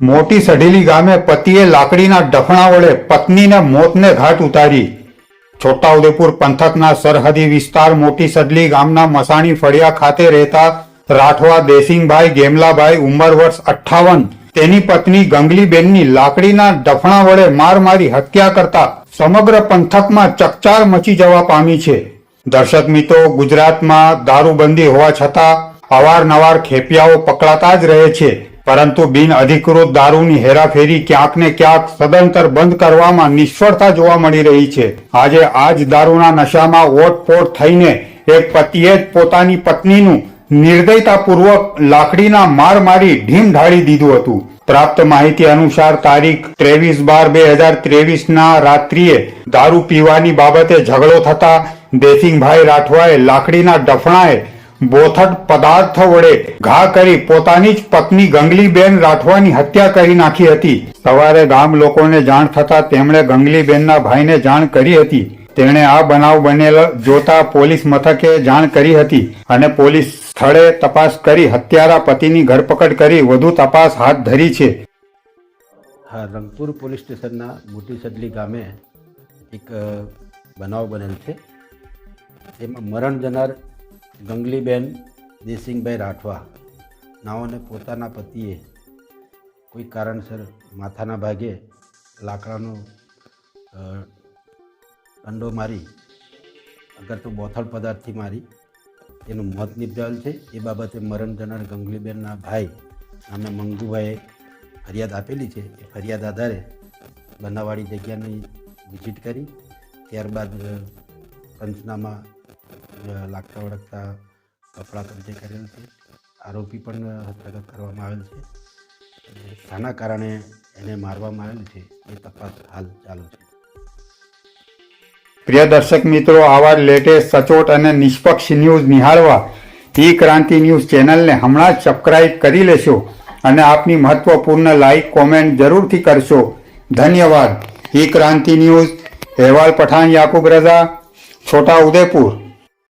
મોટી સઢેલી ગામે પતિએ લાકડીના ડફણા વડે પત્નીને મોતને ઘાટ ઉતારી. છોટાઉદેપુર પંથકના સરહદી વિસ્તાર મોટી સડલી ગામના મસાણી ફળિયા ખાતે રહેતા રાઠવા દેસિંગભાઈ ગેમલાભાઈ ઉંમર વર્ષ અઠ્ઠાવન. તેની પત્ની ગંગલીબેનની લાકડીના ડફણા વડે માર મારી હત્યા કરતા સમગ્ર પંથકમાં ચકચાર મચી જવા પામી છે. દર્શક મિત્રો, ગુજરાતમાં દારૂબંધી હોવા છતાં અવારનવાર ખેપિયાઓ પકડાતા જ રહે છે. પરંતુ બિન અધિકૃત દારૂની હેરાફેરી ક્યાંક ને ક્યાંક સદંતર બંધ કરવામાં નિષ્ફળતા જોવા મળી રહી છે. આજે આ જ દારૂના નશામાં ઓટપોટ થઈને એક પતિએ જ પોતાની પત્નીનું નિર્દયતાપૂર્વક લાકડીના માર મારી ઢીમ ઢાળી દીધું હતું. પ્રાપ્ત માહિતી અનુસાર તારીખ ત્રેવીસ બાર બે હજાર ત્રેવીસ ના રાત્રિએ દારૂ પીવાની બાબતે ઝઘડો થતા દેસિંગભાઈ રાઠવાએ લાકડીના ડફણાએ બોથટ પદાર્થ વડે ઘા કરી પોતાની જ પત્ની ગંગલીબેન રાઠવાની હત્યા કરી નાખી હતી. સવારે ગામ લોકોને જાણ થતા તેમણે ગંગલીબેનના ભાઈને જાણ કરી હતી. તેણે આ બનાવ બનેલ જોતા પોલીસ મથકે જાણ કરી હતી અને પોલીસ સ્થળે તપાસ કરી હત્યારા પતિની ધરપકડ કરી વધુ તપાસ હાથ ધરી છે. હા, રંગપુર પોલીસ સ્ટેશનના મોટી સદલી ગામે એક બનાવ બનેલ છે. એમાં મરણ જનાર ગંગલીબેન દેસિંગભાઈ રાઠવા નાઓને પોતાના પતિએ કોઈ કારણસર માથાના ભાગે લાકડાનો અંડો મારી, અગર તો બોથડ પદાર્થથી મારી એનું મોત નિપજાવેલ છે. એ બાબતે મરણ જનાર ગંગલીબેનના ભાઈ નામે મંગુભાઈએ ફરિયાદ આપેલી છે. એ ફરિયાદ આધારે બનાવાળી જગ્યાની વિઝિટ કરી. ત્યારબાદ પંચનામા લાગતા વળગતા કપડાં કબજે કરેલ છે. આરોપી પણ હસ્તગત કરવામાં આવેલ છે. શાના કારણે એને મારવામાં આવેલ છે. એ તપાસ હાલ ચાલુ છે. પ્રિય દર્શક મિત્રો, આવા લેટેસ્ટ સચોટ અને નિષ્પક્ષ ન્યૂઝ નિહાળવા ઈ ક્રાંતિ ન્યૂઝ ચેનલને હમણાં જ સબસ્ક્રાઇબ કરી લેશો અને આપની મહત્વપૂર્ણ લાઈક કોમેન્ટ જરૂરથી કરશો. ધન્યવાદ. ઈ ક્રાંતિ ન્યૂઝ, અહેવાલ પઠાણ યાકુબ રઝા, છોટા ઉદેપુર.